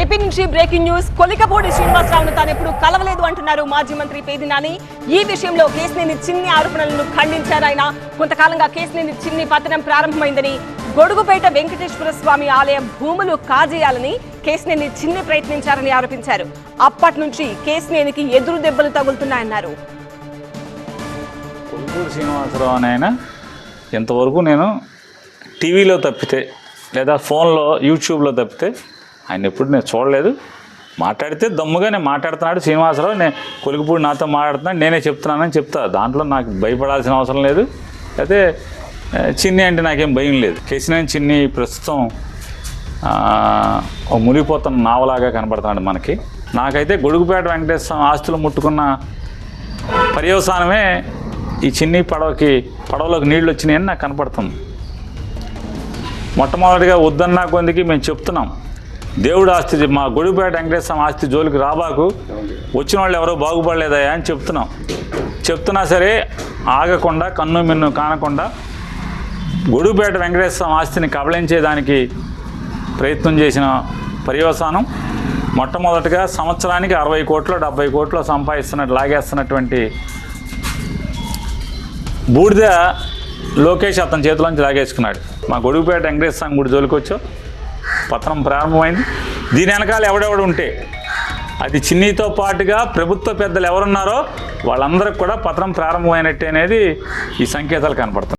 AP నుంచి breaking news Kolikapudi శ్రీనివాసరావును తాను ఎప్పుడు కలవలేదు అంటున్నారు మాజీ మంత్రి పేది నాని. ఈ విషయంలో కేసినేని చిన్ని ఆరోపణలను ఖండించారు ఆయన. కొంతకాలంగా కేసినేని చిన్ని పతనం ప్రారంభమైందని గొడుగుపేట వెంకటేశ్వర స్వామి ఆలయం భూములు కాజేయాలని కేసినేని చిన్ని ప్రయత్నించారని ఆరోపించారు. అప్పటి నుంచి కేసినేనికి ఎదురు దెబ్బలు తగులుతున్నాయన్నారు. ఎంతవరకు శ్రీనివాసరావు ఆయన ఇంతవరకు నేను టీవీలో తప్పితే లేదా ఫోన్లో యూట్యూబ్లో తప్పితే ఆయన ఎప్పుడు నేను చూడలేదు. మాట్లాడితే దమ్ముగా నేను మాట్లాడుతున్నాడు శ్రీనివాసరావు. నేను కొలికిపూడి నాతో మాట్లాడుతున్నాను నేనే చెప్తున్నానని చెప్తా. దాంట్లో నాకు భయపడాల్సిన అవసరం లేదు. అయితే చిన్ని అంటే నాకేం భయం లేదు. కేసినేని చిన్ని ప్రస్తుతం ఒక మునిగిపోతున్న నావలాగా కనపడుతున్నాడు మనకి. నాకైతే గొడుగుపేట వెంకటేశ్వర ఆస్తులు ముట్టుకున్న పర్యవసానమే ఈ చిన్ని పడవకి పడవలోకి నీళ్ళు వచ్చినాయని నాకు కనపడుతుంది. మొట్టమొదటిగా వద్దన్నా కొందికి మేము చెప్తున్నాం. దేవుడు ఆస్తి మా గుడిపేట వెంకటేశ్వర ఆస్తి జోలికి రాబాకు. వచ్చిన వాళ్ళు ఎవరో బాగుపడలేదయా అని చెప్తున్నాం. చెప్తున్నా సరే ఆగకుండా కన్ను మిన్ను కానకుండా గొడుపేట వెంకటేశ్వర ఆస్తిని కబళించేదానికి ప్రయత్నం చేసిన పర్యవసానం మొట్టమొదటిగా సంవత్సరానికి అరవై కోట్లు డెబ్బై కోట్లు సంపాదిస్తున్నట్టు లాగేస్తున్నటువంటి బూడిద లోకేష్ అతని చేతిలోంచి లాగేసుకున్నాడు. మా గొడుగుపేట వెంకటేశ్వర స్వామి గుడి జోలికి వచ్చావు పతనం ప్రారంభమైంది. దీని వెనకాల ఎవడెవడు ఉంటే అది చిన్నీతో పాటుగా ప్రభుత్వ పెద్దలు ఎవరున్నారో వాళ్ళందరికి కూడా పతనం ప్రారంభమైనట్టే అనేది ఈ సంకేతాలు కనపడుతుంది